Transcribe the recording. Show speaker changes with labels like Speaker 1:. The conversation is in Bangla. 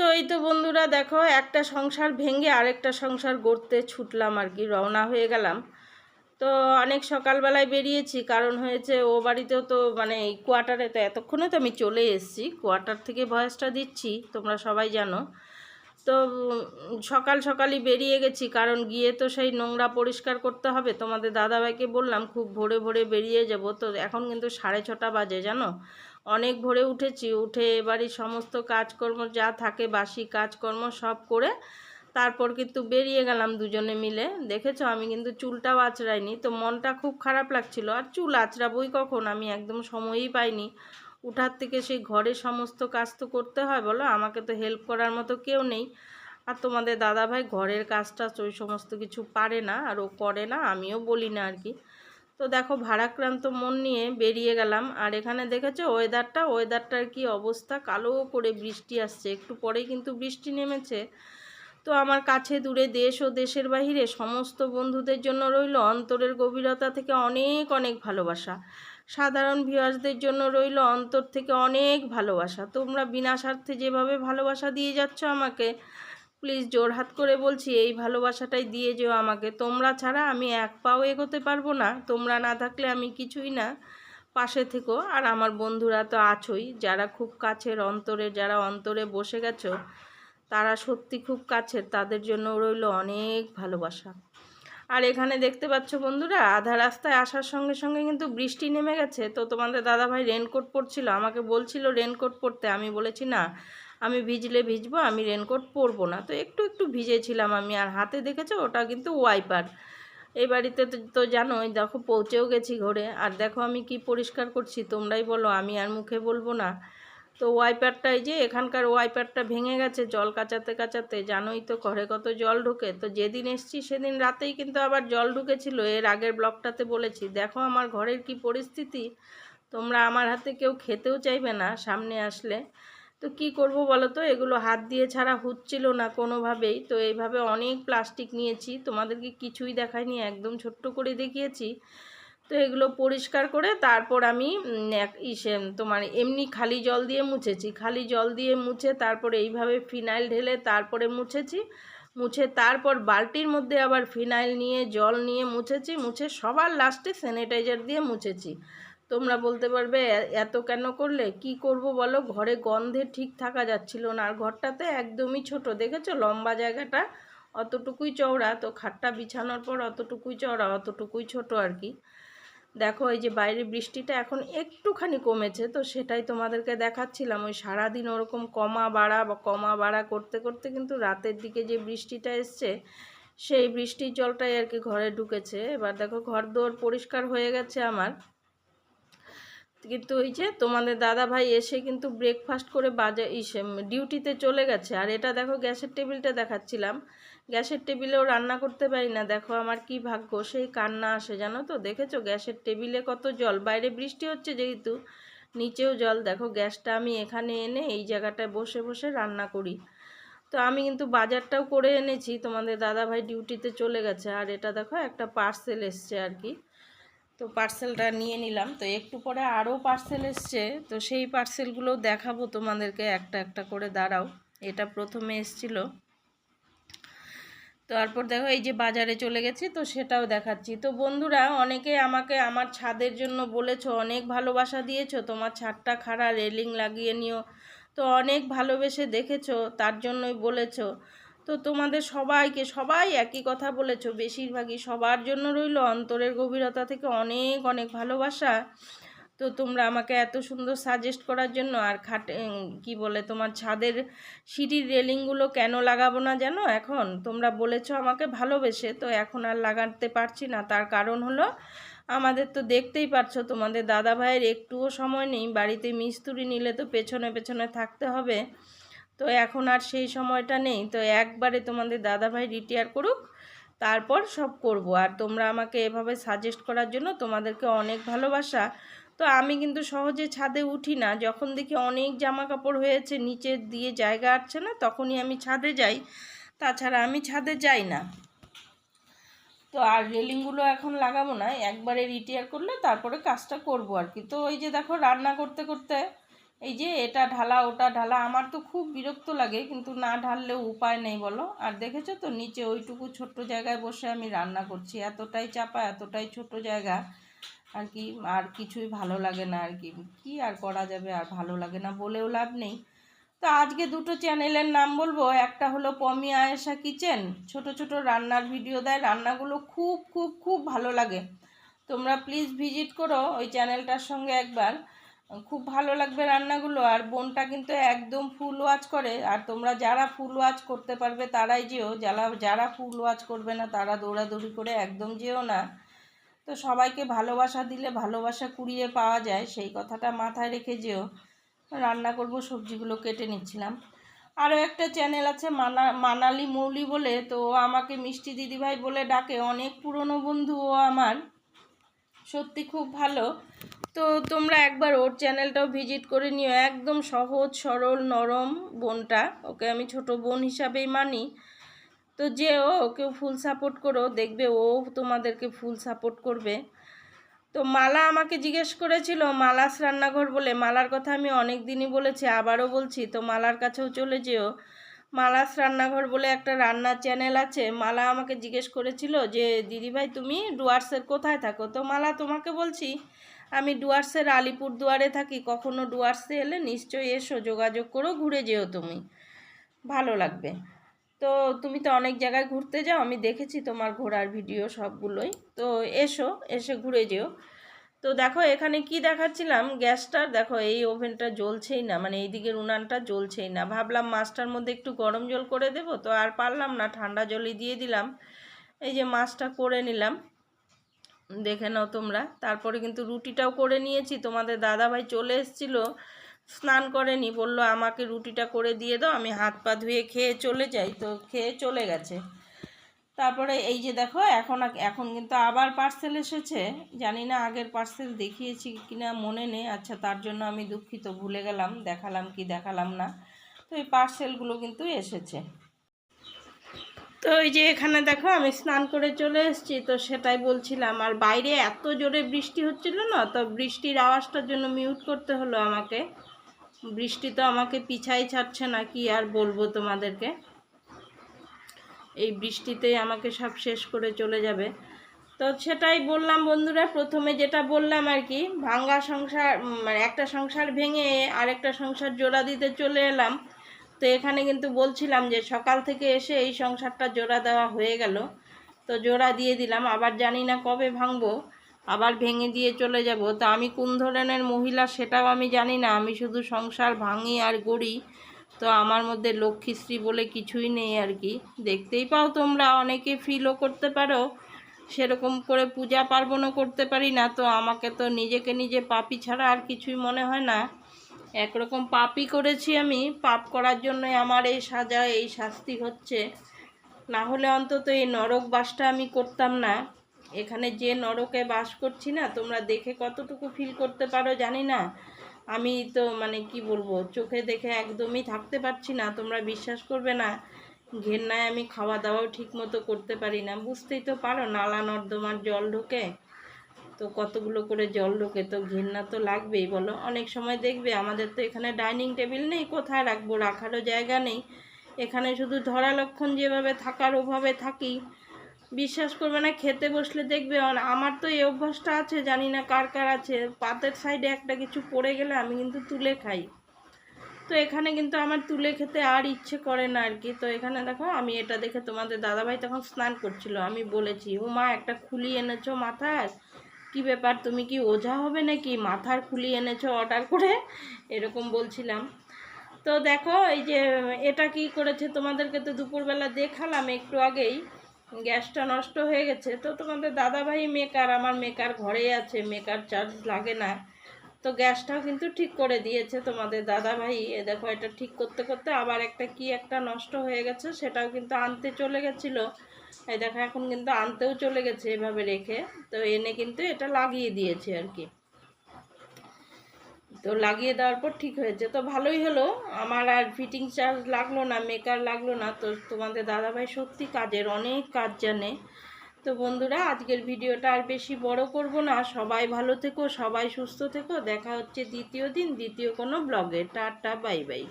Speaker 1: তো এই তো বন্ধুরা দেখো, একটা সংসার ভেঙে আরেকটা সংসার গড়তে ছুটলাম আর কি, রওনা হয়ে গেলাম। তো অনেক সকালবেলায় বেরিয়েছি, কারণ হয়েছে ও বাড়িতেও তো মানে এই কোয়ার্টারে তো এতক্ষণে তো আমি চলে এসেছি, কোয়ার্টার থেকে ভয়েসটা দিচ্ছি, তোমরা সবাই জানো। তো সকাল সকালই বেরিয়ে গেছি, কারণ গিয়ে তো সেই নোংরা পরিষ্কার করতে হবে, তোমাদের দাদাভাইকে বললাম, খুব ভোরে ভোরে বেরিয়ে যাব। তো এখন কিন্তু সাড়ে ছটা বাজে, জানো? অনেক ভোরে উঠেছি, উঠে এবারই সমস্ত কাজকর্ম যা থাকে বাসি কাজকর্ম সব করে তারপর কিন্তু বেরিয়ে গেলাম দুজনে মিলে। দেখেছ? আমি কিন্তু চুলটাও আঁচড়াইনি, তো মনটা খুব খারাপ লাগছিল। আর চুল আঁচড়াবই কখন? আমি একদম সময়ই পাইনি। উঠার থেকে সেই ঘরে সমস্ত কাজ তো করতে হয় বলো, আমাকে তো হেল্প করার মতো কেউ নেই। আর তোমাদের দাদাভাই ঘরের কাজটা ওই সমস্ত কিছু পারে না, আর ও করে না, আমিও বলি না আর কি। তো দেখো ভারাক্রান্ত মন নিয়ে বেরিয়ে গেলাম। আর এখানে দেখেছ ওয়েদারটা ওয়েদারটার কি অবস্থা? কালো করে বৃষ্টি আসছে। একটু পরেই কিন্তু বৃষ্টি নেমেছে। তো আমার কাছে দূরে দেশ ও দেশের বাহিরে সমস্ত বন্ধুদের জন্য রইল অন্তরের গভীরতা থেকে অনেক অনেক ভালোবাসা। সাধারণ ভিউয়ার্সদের জন্য রইল অন্তর থেকে অনেক ভালোবাসা। তোমরা বিনা স্বার্থে যেভাবে ভালোবাসা দিয়ে যাচ্ছ আমাকে প্লিজ জোর হাত করে বলছি, এই ভালোবাসাটাই দিয়ে যেও আমাকে। তোমরা ছাড়া আমি এক পাও এগোতে পারব না। তোমরা না থাকলে আমি কিছুই না। পাশে থেকো। আর আমার বন্ধুরা তো আছোই। যারা খুব কাছের অন্তরে, যারা অন্তরে বসে গেছো, তারা সত্যি খুব কাছের। তাদের জন্য রইল অনেক ভালোবাসা। আর এখানে দেখতে পাচ্ছ বন্ধুরা, আধা রাস্তায় আসার সঙ্গে সঙ্গে কিন্তু বৃষ্টি নেমে গেছে। তো তোমাদের দাদাভাই রেনকোট পরছিল। আমাকে বলছিল রেনকোট পরতে। আমি বলেছি, না আমি ভিজলে ভিজবো, আমি রেনকোট পরবো না। তো একটু একটু ভিজেছিলাম আমি, আর হাতে দেখেছ ওটা কিন্তু ওয়াইপার এই বাড়িতে তো জানোই, দেখো পৌঁছেও গেছি ঘরে। আর দেখো আমি কি পরিষ্কার করছি, তোমরাই বলো, আমি আর মুখে বলব না। তো ওয়াইপারটা এই যে, এখানকার ওয়াইপারটা ভেঙে গেছে জল কাচাতে কাচাতে, জানোই তো ঘরে কত জল ঢুকে। তো যেদিন এসছি সেদিন রাতেই কিন্তু আবার জল ঢুকেছিল, এর আগের ব্লকটাতে বলেছি। দেখো আমার ঘরের কি পরিস্থিতি, তোমরা আমার হাতে কেউ খেতেও চাইবে না সামনে আসলে। তো কি করব বলো তো এগুলো হাত দিয়ে ছাড়া হচ্ছিল না কোনোভাবেই। তো এইভাবে অনেক প্লাস্টিক নিয়েছি। তোমাদেরকে কিছুই দেখাইনি, একদম ছোট্ট করে দেখিয়েছি। তো এগুলো পরিষ্কার করে তারপর আমি ইসে, তোমার এমনি খালি জল দিয়ে মুছেছি। খালি জল দিয়ে মুছে তারপরে এইভাবে ফিনাইল ঢেলে তারপরে মুছেছি। মুছে তারপর বালতির মধ্যে আবার ফিনাইল নিয়ে, জল নিয়ে মুছেছি। মুছে সবার লাস্টে স্যানিটাইজার দিয়ে মুছেছি। তোমরা বলতে পারবে, এত কেন করলে? কি করব বলো? ঘরে গন্ধে ঠিক থাকা যাচ্ছিল না। আর ঘরটাতে একদমই ছোট, দেখেছ? লম্বা জায়গাটা, অতটুকুই চওড়া। তো খাটটা বিছানোর পর অতটুকুই চওড়া, অতটুকুই ছোট আর কি। দেখো, এই যে বাইরে বৃষ্টিটা এখন একটুখানি কমেছে, তো সেটাই তোমাদেরকে দেখাচ্ছিলাম। ওই সারাদিন ওরকম কমা বাড়া, বা কমা বাড়া করতে করতে কিন্তু রাতের দিকে যে বৃষ্টিটা এসছে, সেই বৃষ্টির জলটাই আর কি ঘরে ঢুকেছে। এবার দেখো ঘর দোর পরিষ্কার হয়ে গেছে আমার। কিন্তু ওই যে তোমাদের দাদা ভাই এসে কিন্তু ব্রেকফাস্ট করে বাজে, ইসে ডিউটিতে চলে গেছে। আর এটা দেখো গ্যাসের টেবিলটা দেখাচ্ছিলাম। গ্যাসের টেবিলেও রান্না করতে পারি না। দেখো আমার কি ভাগ্য, সেই কান্না আসে, জানো তো? দেখেছ? গ্যাসের টেবিলে কত জল। বাইরে বৃষ্টি হচ্ছে যেহেতু, নিচেও জল। দেখো গ্যাসটা আমি এখানে এনে এই জায়গাটায় বসে বসে রান্না করি। তো আমি কিন্তু বাজারটাও করে এনেছি। তোমাদের দাদা ভাই ডিউটিতে চলে গেছে। আর এটা দেখো একটা পার্সেল এসছে আর কি। তো পার্সেলটা নিয়ে নিলাম। তো একটু পরে আরও পার্সেল এসছে। তো সেই পার্সেলগুলো দেখাবো তোমাদেরকে একটা একটা করে। দাঁড়াও, এটা প্রথমে এসছিল। তারপর দেখো, এই যে বাজারে চলে গেছি, তো সেটাও দেখাচ্ছি। তো বন্ধুরা, অনেকে আমাকে আমার ছাদের জন্য বলেছ, অনেক ভালোবাসা দিয়েছ, তোমার ছাদটা খাড়া, রেলিং লাগিয়ে নিও। তো অনেক ভালোবেসে দেখেছ, তার জন্যই বলেছ। তো তোমাদের সবাইকে, সবাই একই কথা বলেছ। বেশিরভাগই সবার জন্য রইল অন্তরের গভীরতা থেকে অনেক অনেক ভালোবাসা। তো তোমরা আমাকে এত সুন্দর সাজেস্ট করার জন্য আর খাটে কি বলে তোমার ছাদের সিঁড়ির রেলিংগুলো কেন লাগাবো না জানো? এখন তোমরা বলেছ আমাকে ভালোবেসে, তো এখন আর লাগাতে পারছি না। তার কারণ হলো, আমাদের তো দেখতেই পারছ, তোমাদের দাদা ভাইয়ের একটুও সময় নেই। বাড়িতে মিস্ত্রি নিলে তো পেছনে পেছনে থাকতে হবে। তো এখন আর সেই সময়টা নেই। তো একবারে তোমাদের দাদাভাই রিটায়ার করুক, তারপর সব করব। আর তোমরা আমাকে এভাবে সাজেস্ট করার জন্য তোমাদেরকে অনেক ভালোবাসা। তো আমি কিন্তু সহজে ছাদে উঠি না। যখন দেখি অনেক জামা কাপড় হয়েছে, নিচে দিয়ে জায়গা আসছে না, তখনই আমি ছাদে যাই। তাছাড়া আমি ছাদে যাই না। তো আর রেলিংগুলো এখন লাগাবো না। একবারে রিটায়ার করলে তারপরে কাজটা করব আর কি। তো ওই যে দেখো রান্না করতে করতে এই যে এটা ঢালা, ওটা ঢালা, আমার তো খুব বিরক্ত লাগে, কিন্তু না ঢাললেও উপায় নেই বলো। আর দেখেছ তো, নিচে ওইটুকু ছোট্ট জায়গায় বসে আমি রান্না করছি, এতটাই চাপা, এতটাই ছোট জায়গা, আর কি, আর কিছুই ভালো লাগে না আর কি। কি আর করা যাবে, আর ভালো লাগে না বলেও লাভ নেই। তো আজকে দুটো চ্যানেলের নাম বলব, একটা হলো পমি আয়েশা কিচেন, ছোট ছোট রান্নার ভিডিও দেয়, রান্নাগুলো খুব খুব খুব ভালো লাগে। তোমরা প্লিজ ভিজিট করো ওই চ্যানেলটার সঙ্গে একবার। খুব ভালো লাগবে রান্নাগুলো, আর বোনটা কিন্তু একদম ফুল ওয়াচ করে, আর তোমরা যারা ফুল ওয়াচ করতে পারবে তারাই যেও, যারা যারা ফুল ওয়াচ করবে না তারা দৌড়াদৌড়ি করে একদম যেও না। তো সবাইকে ভালোবাসা দিলে ভালোবাসা কুড়িয়ে পাওয়া যায়, সেই কথাটা মাথায় রেখে যেও। রান্না করব, সবজিগুলো কেটে নিচ্ছিলাম। আরও একটা চ্যানেল আছে মানা, মানালি মৌলি বলে, তো আমাকে মিষ্টি দিদিভাই বলে ডাকে, অনেক পুরনো বন্ধু ও আমার। সত্যি খুব ভালো। তো তোমরা একবার ওর চ্যানেলটাও ভিজিট করে নিও। একদম সহজ, সরল, নরম বোনটা। ওকে আমি ছোট বোন হিসাবেই মানি। তো যেও ওকেও ফুল সাপোর্ট করো, দেখবে ও তোমাদেরকে ফুল সাপোর্ট করবে। তো মালা আমাকে জিজ্ঞেস করেছিল, মালাস রান্নাঘর বলে? মালার কথা আমি অনেক দিনই বলেছি, আবারও বলছি, তো মালার কাছেও চলে যেও। মালাস রান্নাঘর বলে একটা রান্নার চ্যানেল আছে। মালা আমাকে জিজ্ঞেস করেছিল যে, দিদিভাই, তুমি ডুয়ার্সের কোথায় থাকো? তো মালা তোমাকে বলছি, আমি ডুয়ার্সের আলিপুর দুয়ারে থাকি। কখনো ডুয়ার্সে এলে নিশ্চয়ই এসো, যোগাযোগ করো, ঘুরে যেও তুমি। ভালো লাগবে। তো তুমি তো অনেক জায়গায় ঘুরতে যাও, আমি দেখেছি তোমার ঘোরার ভিডিও সবগুলোই। তো এসো, এসে ঘুরে যেও। তো দেখো, এখানে কি দেখাচ্ছিলাম? গ্যাসটার দেখো, এই ওভেনটা জ্বলছেই না মানে এই দিকের উনানটা জ্বলছেই না। ভাবলাম মাছটার মধ্যে একটু গরম জল করে দেব, তো আর পারলাম না, ঠান্ডা জলই দিয়ে দিলাম। এই যে মাছটা করে নিলাম, দেখে নাও তোমরা। তারপরে কিন্তু রুটিটাও করে নিয়েছি, তোমাদের দাদাভাই চলে এসেছিল, স্নান করেনি, বলল আমাকে রুটিটা করে দিয়ে দাও, আমি হাত পা ধুয়ে খেয়ে চলে যাই, তো খেয়ে চলে গেছে। তারপরে এই যে দেখো, এখন এখন কিন্তু আবার পার্সেল এসেছে। জানি না আগের পার্সেল দেখিয়েছি কিনা, মনে নেই। আচ্ছা তার জন্য আমি দুঃখিত, ভুলে গেলাম, দেখালাম কি, দেখালাম না। তো এই পার্সেলগুলো কিন্তু এসেছে। তো এই যে এখানে দেখো, আমি স্নান করে চলে এসেছি। তো সেটাই বলছিলাম, আর বাইরে এত জোরে বৃষ্টি হচ্ছিল না, তো বৃষ্টির আওয়াজটার জন্য মিউট করতে হলো আমাকে। বৃষ্টি তো আমাকে পিছাই ছাড়ছে না, কি আর বলব তোমাদেরকে? এই বৃষ্টিতেই আমাকে সব শেষ করে চলে যাবে। তো সেটাই বললাম বন্ধুরা, প্রথমে যেটা বললাম আর কি, ভাঙ্গা সংসার মানে একটা সংসার ভেঙে আরেকটা সংসার জোড়া দিতে চলে এলাম। তো এখানে কিন্তু বলছিলাম যে সকাল থেকে এসে এই সংসারটা জোড়া দেওয়া হয়ে গেল। তো জোড়া দিয়ে দিলাম, আবার জানি না কবে ভাঙবো, আবার ভেঙে দিয়ে চলে যাব। তো আমি কোন ধরনের মহিলা, সেটাও আমি জানি না। আমি শুধু সংসার ভাঙি আর গড়ি তো আমার মধ্যে লক্ষ্মীশ্রী বলে কিছুই নেই আর কি। দেখতেই পাও তোমরা, অনেকে ফিলও করতে পারো, সেরকম করে পূজা পার্বণও করতে পারি না, তো আমাকে তো নিজেকে নিজে পাপি ছাড়া আর কিছুই মনে হয় না। একরকম পাপই করেছি আমি, পাপ করার জন্য আমার এই সাজা, এই শাস্তি হচ্ছে। না হলে অন্তত এই নরক বাসটা আমি করতাম না। এখানে যে নরকে বাস করছি না, তোমরা দেখে কতটুকু ফিল করতে পারো জানি না। আমি তো মানে কি বলব, চোখে দেখে একদমই থাকতে পারছি না, তোমরা বিশ্বাস করবে না। ঘেন্নায় আমি খাওয়া দাওয়াও ঠিক মতো করতে পারি না, বুঝতেই তো পারো নালা নর্দমার জল ঢোকে। তো কতগুলো করে জল ঢোকে, তো ঘেন্না তো লাগবেই, বলো। অনেক সময় দেখবে আমাদের তো এখানে ডাইনিং টেবিল নেই, কোথায় রাখব? রাখারও জায়গা নেই। এখানে শুধু ধরা লক্ষণ যেভাবে থাকার ওভাবে থাকি। বিশ্বাস করবে না, খেতে বসলে দেখবে আমার তো এই অভ্যাসটা আছে, জানি না কার কার আছে। পাতের সাইডে একটা কিছু পড়ে গেলে আমি কিন্তু তুলে খাই। তো এখানে কিন্তু আমার তুলে খেতে আর ইচ্ছে করে না আর কি। তো এখানে দেখো, আমি এটা দেখে তোমাদের দাদাভাই তখন স্নান করছিল। আমি বলেছি, ও মা, একটা খুলি এনেছো মাথার? কি ব্যাপার, তুমি কি ওঝা হবে নাকি? মাথার খুলি এনেছো অর্ডার করে? এরকম বলছিলাম। তো দেখো, এই যে এটা কি করেছে তোমাদেরকে তো দুপুরবেলা দেখালাম একটু আগেই। গ্যাসটা নষ্ট হয়ে গেছে। তো তোমাদের দাদাভাই মেকার আমার মেকার ঘরেই আছে মেকার চার্জ লাগে না। তো গ্যাসটাও কিন্তু ঠিক করে দিয়েছে তোমাদের দাদাভাই। এ দেখো, এটা ঠিক করতে করতে আবার একটা কি একটা নষ্ট হয়ে গেছে, সেটাও কিন্তু আনতে চলে গেছিল। এই দেখো, এখন কিন্তু আনতেও চলে গেছে এভাবে রেখে। তো এনে কিন্তু এটা লাগিয়ে দিয়েছে আর কি। তো লাগিয়ে দেওয়ার পর ঠিক হয়েছে। তো ভালোই হলো। আমার আর ফিটিং চার্জ লাগল না মেকার লাগল না। তো তোমাদের দাদাভাই সত্যি কাজের অনেক কাজ জানে। তো বন্ধুরা, আজকের ভিডিওটা আর বেশি বড় করব না। সবাই ভালো থেকো, সবাই সুস্থ থেকো। দেখা হচ্ছে দ্বিতীয় দিন, দ্বিতীয় কোনো ব্লগে টাটা বাই বাই